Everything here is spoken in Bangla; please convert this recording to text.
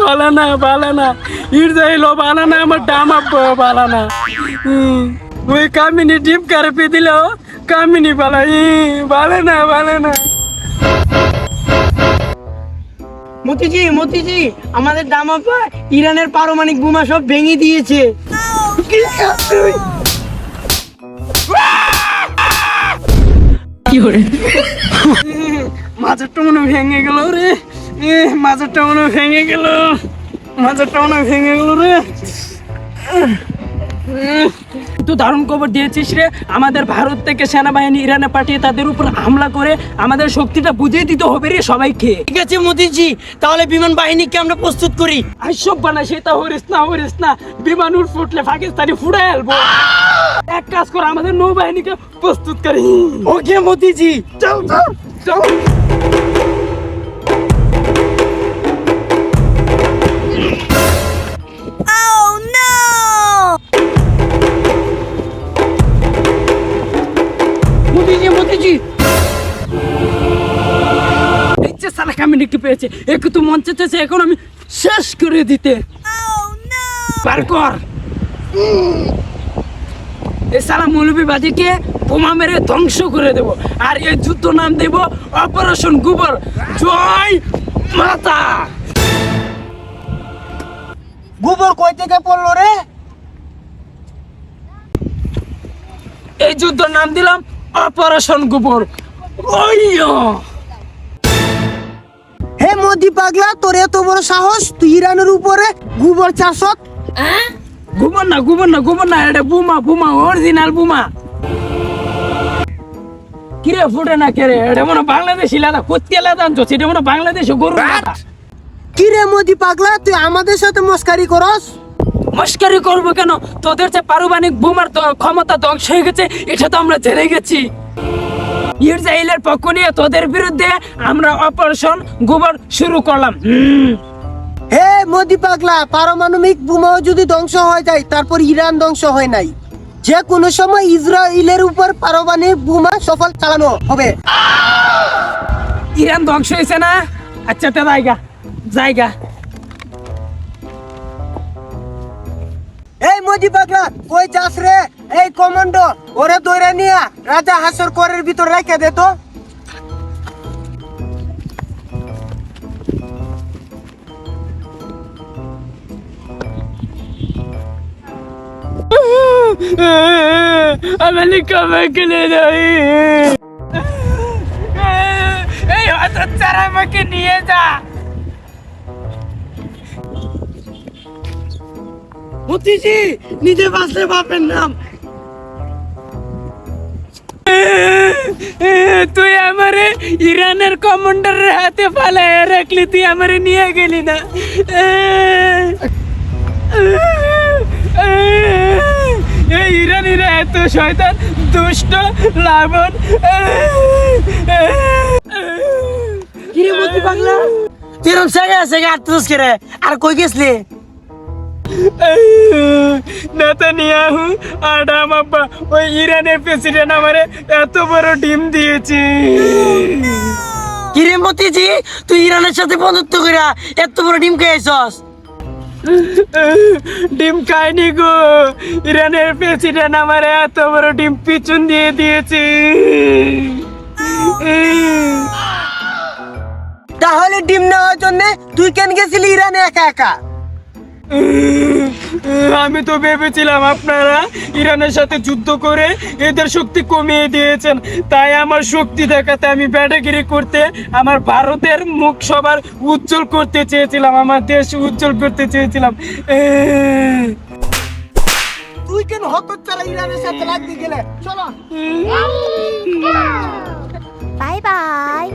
ভালো না ভালো না ইরজাইলো ভালো না আমার ডাম আব্বা ভালো না হুম, ওই কামিনী ডিম কারপে দিল কামিনী ভালো ভালো না ভালো না মতিজি মতিজি আমাদের দামাপা ইরানের পারমাণবিক বোমা সব ভেঙে দিয়েছে। মাছেরটা মনে হয় ভেঙে গেল রে। এ মাছেরটা মনে ভেঙে গেল। মাছেরটা মনে ভেঙে গেল রে। তুই দারুণ খবর দিয়েছিস রে। আমাদের ভারত থেকে সেনাবাহিনী ইরানে পাঠিয়ে তাদের উপর হামলা করে আমাদের শক্তিটা বুঝিয়ে দিতে হবে রে সবাইকে। ঠিক আছে মতিজি তাহলে বিমান বাহিনীকে আমরা প্রস্তুত করি। আর সব বানা সেটা হরিস না হরিস না। বিমান উঠ ফুটলে পাকিস্তানি ফুটে আলবো এক কাজ করে আমাদের নৌবাহিনীকে প্রস্তুত করি। ওকে মতিজি চল চল চল কামিনীকে পেয়েছে। একটু তো মন চেয়েছে এখন আমি শেষ করে দিতে। বার কর। এই সালা মৌলভীবাদীকে বোমা মেরে ধ্বংস করে দেব। আর এই যুদ্ধ নাম দেব অপারেশন গোবর। জয় মাতা। গোবর কই থেকে পড়ল রে? এই যুদ্ধর নাম দিলাম অপারেশন গোবর। ওইয়ো! মোদি পাগলা তোর এত বড় সাহস? তুই ইরানের উপরে গোবর চাষত গোবর না গোবর না গোবর না এটা বুমা বুমা অরিজিনাল বুমা। কিরে ফুটে না কেরে? এটা মনে হয় বাংলাদেশি লাদা কোথা লাদা আনছো সেটা মনে হয় গরু লাদা। কি রে মোদি পাগলা তুই আমাদের সাথে মস্কারি করস? মস্কারি করব কেন? তোদের যে পারমাণবিক বোমার ক্ষমতা ধ্বংস হয়ে গেছে এটা তো আমরা জেনে গেছি। ইসরায়েলের পক্ষ নিয়ে তোদের বিরুদ্ধে আমরা অপারেশন গোবর শুরু করলাম। হে মোদি পাগলা পারমাণবিক বোমাও যদি ধ্বংস হয়ে যায় তারপর ইরান ধ্বংস হয় নাই। যে কোনো সময় ইসরায়েলের উপর পারমাণবিক বোমা সফল চালানো হবে। ইরান ধ্বংস হয়েছে না? আচ্ছা একটা জায়গা জায়গা। এই মোদি পাগলা কই যাস রে? এই কমান্ডো ওরে দৌড়ে নিয়া রাজা হাসর করের ভিতর রেখে দে তো। আমি আমাকে নিয়ে যাই। এই হতচ্ছাড়া আমাকে নিয়ে যা। মতিজি নিজে বাঁচলে বাপের নাম। তুই আমারে ইরানের কমান্ডারের হাতে পালায় রাখলি, তুই আমারে নিয়ে গেলি না। এই ইরানিরা এত শয়তান, দুষ্ট লাবণ কিরে মোদি পাগলা? কিরম সেগে সেগে আটতেছিস কে রে আর কই গেছলি? নেতানিয়াহু আডাম আব্বা ওই ইরানের প্রেসিডেন্ট আমারে এত বড় ডিম দিয়েছে। কিরে মতিজি তুই ইরানের সাথে বন্ধুত্ব কইরা এত বড় ডিম খেয়েছস? ডিম খায়নি গো। ইরানের প্রেসিডেন্ট আমার এত বড় ডিম পিছন দিয়ে দিয়েছে। তাহলে ডিম নেওয়ার জন্য তুই কেন গেছিলি ইরানে একা একা? আমি তো ভেবেছিলাম আপনারা ইরানের সাথে যুদ্ধ করে এদের শক্তি কমিয়ে দিয়েছেন। তাই আমার শক্তি দেখাতে আমি ব্যাটাগিরি করতে আমার ভারতের মুখ সবার উজ্জ্বল করতে চেয়েছিলাম আমার দেশ উজ্জ্বল করতে চেয়েছিলাম। তুই কেন হতচ্ছাড়া ইরানের সাথে লাগতে গেলে? চলো। Bye bye